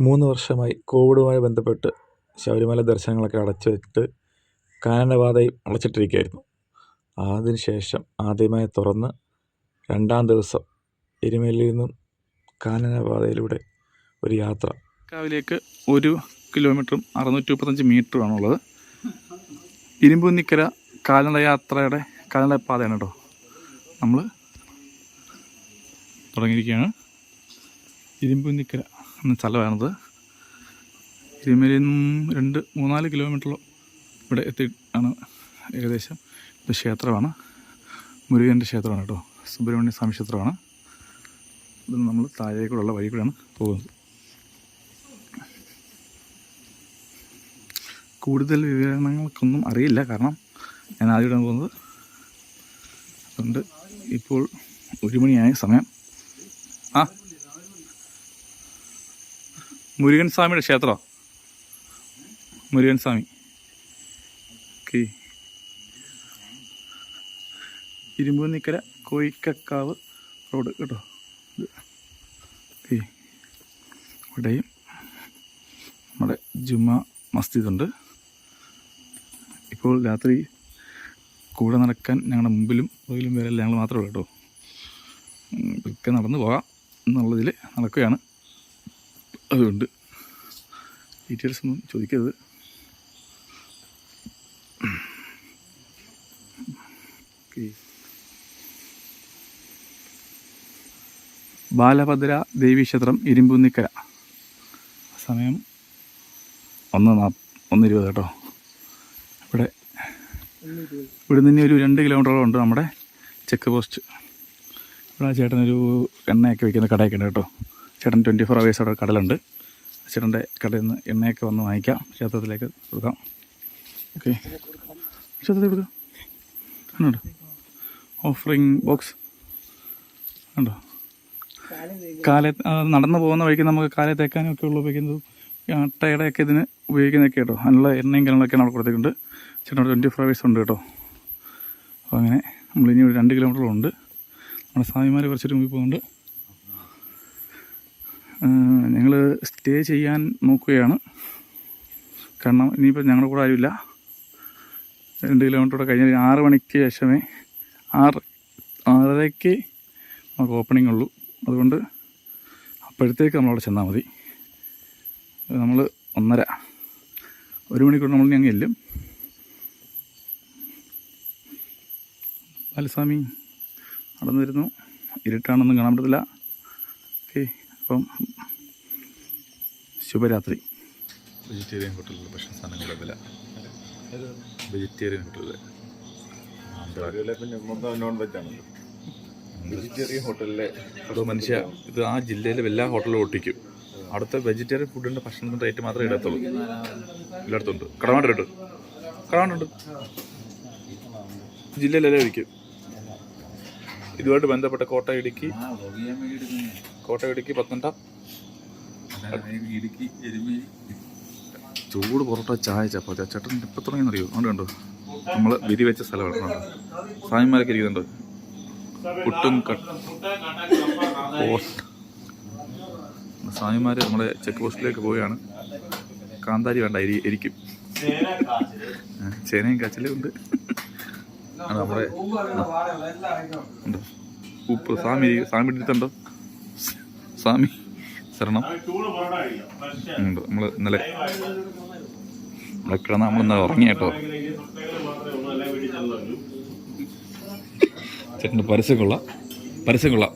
മൂന്ന് വർഷമായി കോവിഡുമായി ബന്ധപ്പെട്ട് ശബരിമല ദർശനങ്ങളൊക്കെ അടച്ചു വെച്ചിട്ട് കാനനപാതയും അടച്ചിട്ടിരിക്കുകയായിരുന്നു. അതിന് ശേഷം ആദ്യമായി തുറന്ന് രണ്ടാം ദിവസം എരുമേലിയിൽ നിന്നും കാനനപാതയിലൂടെ ഒരു യാത്ര. കാവിലേക്ക് ഒരു കിലോമീറ്ററും അറുന്നൂറ്റി മുപ്പത്തഞ്ച് മീറ്ററുമാണുള്ളത്. ഇരുമ്പുന്നിക്കര കാലനടയാത്രയുടെ കാൽനടപ്പാതയാണ് കേട്ടോ. നമ്മൾ തുടങ്ങിയിരിക്കുകയാണ്. ഇരുമ്പുന്നിക്കര സ്ഥലമാണിത്. തിരുമേലിയിൽ നിന്നും രണ്ട് മൂന്നാൽ കിലോമീറ്ററിലോ ഇവിടെ എത്തി ആണ് ഏകദേശം. ഇത് ക്ഷേത്രമാണ്. മുരുകന്റെ ക്ഷേത്രമാണ് കേട്ടോ. സുബ്രഹ്മണ്യ സ്വാമി ക്ഷേത്രമാണ്. ഇത് നമ്മൾ താഴേക്കൂടെയുള്ള വഴി കൂടെയാണ് പോകുന്നത്. കൂടുതൽ വിവരണങ്ങൾക്കൊന്നും അറിയില്ല. കാരണം ഞാൻ ആദ്യമായിട്ടാണ് പോകുന്നത്. അതുകൊണ്ട് ഇപ്പോൾ ഒരു മണിയായ സമയം. ആ മുരുകൻ സ്വാമിയുടെ ക്ഷേത്രമോ മുരുകൻ സ്വാമി. ഓക്കെ. ഇരുമ്പൂന്നിക്കര കോയിക്കക്കാവ് റോഡ് കേട്ടോ. ഇവിടെയും നമ്മുടെ ജുമാ മസ്ജിദുണ്ട്. ഇപ്പോൾ രാത്രി കൂടെ നടക്കാൻ ഞങ്ങളുടെ മുമ്പിലും പുറകിലും വരെ ഞങ്ങൾ മാത്രമേ ഉള്ളൂ കേട്ടോ. ഇതൊക്കെ നടന്നു പോകാം എന്നുള്ളതിൽ നടക്കുകയാണ്. അതുകൊണ്ട് ഡീറ്റെയിൽസ് ഒന്നും ചോദിക്കരുത്. ബാലഭദ്ര ദേവീക്ഷേത്രം ഇരുമ്പുന്നിക്കര സമയം ഒന്ന് നാ ഒന്ന് ഇരുപത് കേട്ടോ. ഇവിടെ ഇവിടെ നിന്ന് ഒരു രണ്ട് കിലോമീറ്ററോളം ഉണ്ട് നമ്മുടെ ചെക്ക് പോസ്റ്റ്. ഇവിടെ ചേട്ടനൊരു എണ്ണയൊക്കെ വയ്ക്കുന്ന കടയൊക്കെ ഉണ്ട് കേട്ടോ. ചേട്ടൻ ട്വന്റി ഫോർ അവേഴ്സ് അവിടെ കടലുണ്ട്. ചേട്ടന്റെ കടയിൽ നിന്ന് എണ്ണയൊക്കെ വന്ന് വാങ്ങിക്കാം. ക്ഷേത്രത്തിലേക്ക് കൊടുക്കാം. ഓക്കെ ക്ഷേത്രത്തിൽ കൊടുക്കാം. ഓഫറിങ് ബോക്സ് ഉണ്ടോ കാലേ നടന്നു പോകുന്ന വഴിക്ക് നമുക്ക് കാലേ തേക്കാനും ഒക്കെ ഉള്ള ഉപയോഗിക്കുന്നത്. ഈ അട്ടയുടെയൊക്കെ ഇതിന് ഉപയോഗിക്കുന്നതൊക്കെ കേട്ടോ. അതിനുള്ള എണ്ണയും കാര്യങ്ങളൊക്കെയാണ് അവിടെ കൊടുത്തിട്ടുണ്ട്. ചേട്ടൻ ട്വന്റി ഫോർ അവേഴ്സ് ഉണ്ട് കേട്ടോ. അപ്പോൾ അങ്ങനെ നമ്മളിനി ഒരു രണ്ട് കിലോമീറ്ററുണ്ട് നമ്മുടെ സ്വാമിമാർ കുറച്ചൊരു മുമ്പിൽ പോകുന്നുണ്ട്. ഞങ്ങൾ സ്റ്റേ ചെയ്യാൻ നോക്കുകയാണ്. കാരണം ഇനിയിപ്പോൾ ഞങ്ങളുടെ കൂടെ ആരുമില്ല. രണ്ട് കിലോമീറ്റർ കൂടെ കഴിഞ്ഞാൽ ആറ് മണിക്ക് ശേഷമേ ആറ് ആറരയ്ക്ക് നമുക്ക് ഓപ്പണിംഗ് ഉള്ളൂ. അതുകൊണ്ട് അപ്പോഴത്തേക്ക് നമ്മളവിടെ ചെന്നാൽ മതി. നമ്മൾ ഒന്നര ഒരു മണിക്കൂർ നമ്മൾ ഞങ്ങൾ ചെല്ലും. ബാലസ്വാമി നടന്നു വരുന്നു ഇരുട്ടാണെന്നും കാണാൻ പറ്റത്തില്ല. അപ്പം ശുഭരാത്രി. വെജിറ്റേറിയൻ ഹോട്ടലിലെ ഭക്ഷണ സാധനങ്ങളുടെ വില. വെജിറ്റേറിയൻ ഹോട്ടലിൽ പിന്നെ നോൺ വെജ് ആണല്ലോ വെജിറ്റേറിയൻ ഹോട്ടലിലെ അതോ മനുഷ്യ ഇത് ആ ജില്ലയിലെ എല്ലാ ഹോട്ടലിലും ഒട്ടിക്കും. അടുത്ത വെജിറ്റേറിയൻ ഫുഡിന്റെ ഭക്ഷണത്തിന്റെ റേറ്റ് മാത്രമേ ഇടത്തുള്ളൂ. എല്ലായിടത്തും ഉണ്ട് കടമാണ്ടുണ്ട് കടമാണ്ടുണ്ട് ജില്ലയിലെല്ലാം ഒഴിക്കും. ഇതുമായിട്ട് ബന്ധപ്പെട്ട കോട്ട ഇടുക്കി. കോട്ട ഇടുക്കി പത്തനംതിട്ട ഇടുക്കി എരുമേലി ചൂട് പൊറോട്ട ചായ ചപ്പാത്തി. ചേട്ടൻ ഇപ്പം തുടങ്ങിയെന്നറിയോ അതുകൊണ്ട് കണ്ടോ? നമ്മൾ വിരി വെച്ച സ്ഥലമാണ്. കണ്ടോ സ്വാമിമാരൊക്കെ ഇരിക്കുന്നുണ്ട്? പുട്ടും കട്ട് സ്വാമിമാർ നമ്മുടെ ചെക്ക് പോസ്റ്റിലേക്ക് പോവുകയാണ്. കാന്താരി വേണ്ട എരി എരിക്കും. ആ, ചേനയും കാച്ചിലും ഉണ്ട്. നമ്മുടെ ഉണ്ടോ ഉപ്പ്. സ്വാമി സ്വാമി എടുത്തുണ്ടോ സ്വാമി. ശരണം. ഉണ്ട് നമ്മൾ ഇന്നലെ നമ്മളെ കിടന്ന് നമ്മൾ ഇന്നലെ ഉറങ്ങി കേട്ടോ ചേട്ടന്റെ പരസ്യം കൊള്ളാം പരസ്യം കൊള്ളാം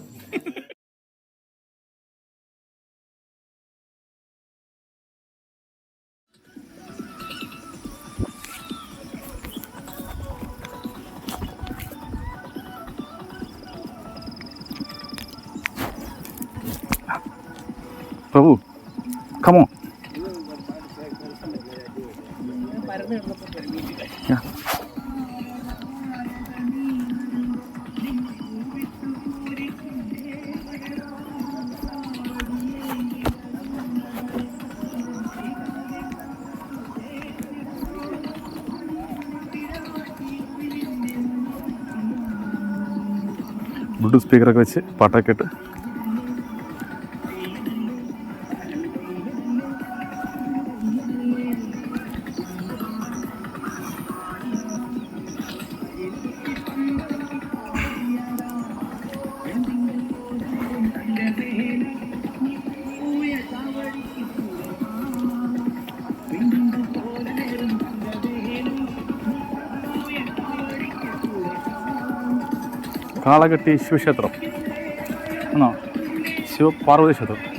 പ്രഭു കമോ. ബ്ലൂടൂത്ത് സ്പീക്കറൊക്കെ വെച്ച് പാട്ടൊക്കെ ഇട്ട് കാളകെട്ടി ശിവക്ഷേത്രം ആണോ? ശിവപാർവതി ക്ഷേത്രം.